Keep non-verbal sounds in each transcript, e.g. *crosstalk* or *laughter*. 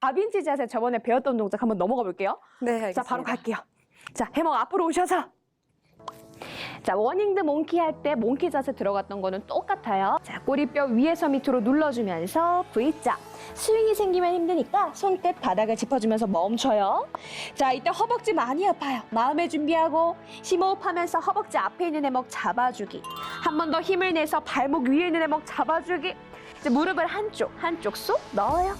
다빈치 자세 저번에 배웠던 동작 한번 넘어가 볼게요. 네, 자, 바로 갈게요. 자, 해먹 앞으로 오셔서. 자, 워닝드 몽키 할 때 몽키 자세 들어갔던 거는 똑같아요. 자, 꼬리뼈 위에서 밑으로 눌러주면서 V자. 스윙이 생기면 힘드니까 손끝 바닥을 짚어주면서 멈춰요. 자, 이때 허벅지 많이 아파요. 마음의 준비하고 심호흡하면서 허벅지 앞에 있는 해먹 잡아주기. 한 번 더 힘을 내서 발목 위에 있는 해먹 잡아주기. 이제 무릎을 한쪽, 한쪽 쏙 넣어요.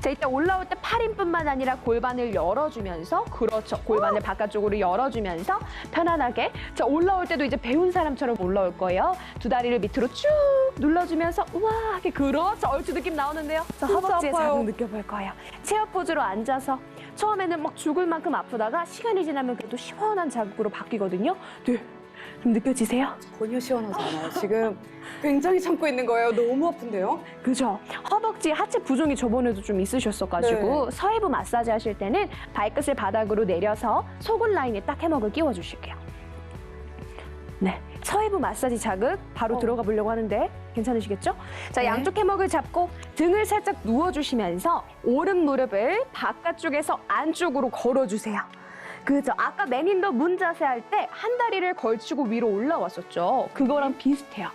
자, 이때 올라올 때 팔힘뿐만 아니라 골반을 열어주면서 그렇죠. 골반을 바깥쪽으로 열어주면서 편안하게 자, 올라올 때도 이제 배운 사람처럼 올라올 거예요. 두 다리를 밑으로 쭉 눌러주면서 우아하게 그렇죠. 얼추 느낌 나오는데요. 자, 진짜 허벅지에. 자극 느껴볼 거예요. 체어 포즈로 앉아서 처음에는 막 죽을 만큼 아프다가 시간이 지나면 그래도 시원한 자극으로 바뀌거든요. 네. 좀 느껴지세요? 전혀 시원하지 않아요. 지금 굉장히 참고 있는 거예요. 너무 아픈데요? 그죠. 허벅지 하체 부종이 저번에도 좀 있으셨어가지고 네. 서해부 마사지 하실 때는 발끝을 바닥으로 내려서 속을 라인에 딱 해먹을 끼워주실게요. 네. 서해부 마사지 자극 바로 어. 들어가 보려고 하는데 괜찮으시겠죠? 자, 네. 양쪽 해먹을 잡고 등을 살짝 누워주시면서 오른 무릎을 바깥쪽에서 안쪽으로 걸어주세요. 그죠. 아까 맨인더 문 자세 할 때 한 다리를 걸치고 위로 올라왔었죠. 그거랑 비슷해요.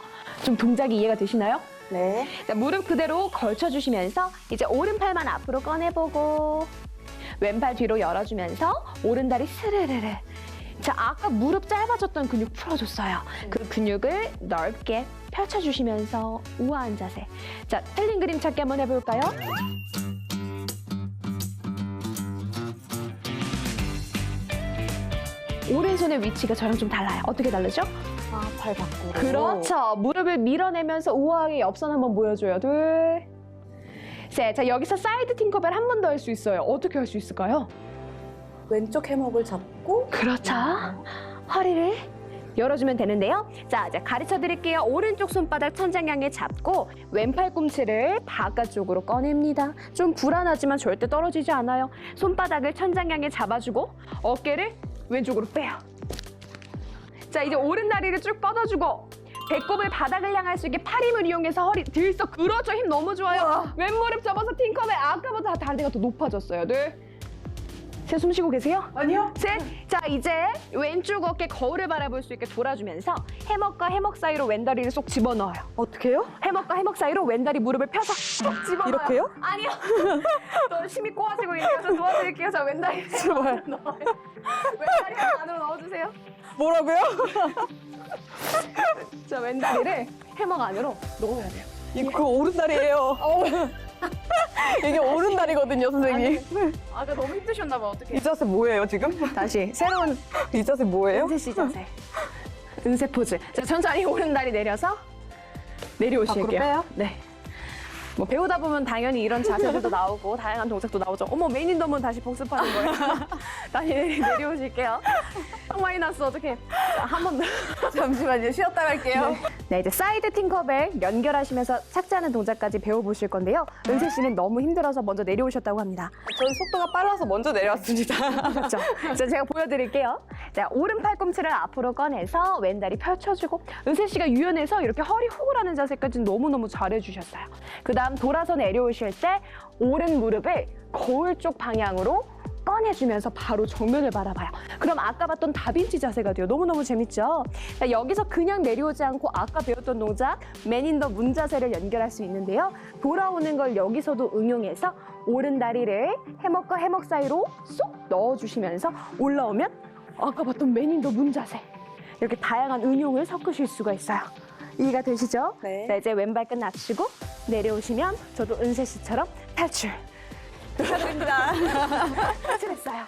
좀 동작이 이해가 되시나요? 네. 자, 무릎 그대로 걸쳐주시면서 이제 오른팔만 앞으로 꺼내보고 왼팔 뒤로 열어주면서 오른 다리 스르르르 자 아까 무릎 짧아졌던 근육 풀어줬어요 그 근육을 넓게 펼쳐주시면서 우아한 자세 자 틀린 그림 찾기 한번 해볼까요? 오른손의 위치가 저랑 좀 달라요 어떻게 다르죠? 아, 발 밖으로. 그렇죠. 무릎을 밀어내면서 우아하게 옆선 한번 보여줘요. 둘, 셋. 자, 여기서 사이드 팅커벨 한 번 더 할 수 있어요. 어떻게 할 수 있을까요? 왼쪽 해먹을 잡고. 그렇죠. 허리를 열어주면 되는데요. 자, 이제 가르쳐 드릴게요. 오른쪽 손바닥 천장 향해 잡고 왼팔 꿈치를 바깥쪽으로 꺼냅니다. 좀 불안하지만 절대 떨어지지 않아요. 손바닥을 천장 향해 잡아주고 어깨를 왼쪽으로 빼요. 자, 이제 오른 다리를 쭉 뻗어주고 배꼽을 바닥을 향할 수 있게 팔 힘을 이용해서 허리 들썩 그렇죠 힘 너무 좋아요. 왼무릎 접어서 팅커벨 아까보다 다리가 더 높아졌어요 둘 셋 숨 쉬고 계세요 아니요. 셋. 자, 이제 왼쪽 어깨 거울을 바라볼 수 있게 돌아주면서 해먹과 해먹 사이로 왼다리를 쏙 집어넣어요. 어떻게 해요? 해먹과 해먹 사이로 왼다리 무릎을 펴서 쏙 집어넣어요. 이렇게요? 아니요. *laughs* 또 힘이 꼬아지고. 저 도와드릴게요. 자, 왼다리 제발. 넣어요. 왼다리 안으로 넣어주세요. 뭐라고요? *laughs* 자, 왼다리를 해먹 안으로 넣어야 돼요. 이거 그 오른다리예요. *laughs* 이게 오른다리거든요, 선생님. 아까 너무 힘드셨나 봐. 어떻게? 이 자세 뭐예요, 지금? 다시 *laughs* 새로운 이 자세 뭐예요? 은세 씨 자세. 은세 포즈. 자, 천천히 오른다리 내려서 내려오실게요. 밖으로 빼요? 네. 뭐 배우다 보면 당연히 이런 자세들도 나오고 다양한 동작도 나오죠. 어머 메인 인더문 다시 복습하는 거예요. *laughs* 다시 내리, 내려오실게요. 딱 많이 났어 어떡해. 자, 한번 더. *laughs* 잠시만요, 쉬었다 갈게요. 네 이제 사이드 팅커벨 연결하시면서 착지하는 동작까지 배워보실 건데요. 은세 씨는 너무 힘들어서 먼저 내려오셨다고 합니다. 저는 속도가 빨라서 먼저 내려왔습니다. *laughs* 그렇죠. 자, 제가 보여드릴게요. 자, 오른 팔꿈치를 앞으로 꺼내서 왼다리 펼쳐주고 은세 씨가 유연해서 이렇게 허리 호구라는 자세까지 너무너무 잘해주셨어요. 그 다음 돌아서 내려오실 때 오른 무릎을 거울 쪽 방향으로 꺼내주면서 바로 정면을 바라봐요. 그럼 아까 봤던 다빈치 자세가 돼요. 너무너무 재밌죠? 자, 여기서 그냥 내려오지 않고 아까 배웠던 동작 맨인더 문 자세를 연결할 수 있는데요. 돌아오는 걸 여기서도 응용해서 오른 다리를 해먹과 해먹 사이로 쏙 넣어주시면서 올라오면 아까 봤던 맨인더 문 자세 이렇게 다양한 응용을 섞으실 수가 있어요. 이해가 되시죠? 네. 자, 이제 왼발 끝 낮추고 내려오시면 저도 은세 씨처럼 탈출. 축하드립니다. 탈출했어요.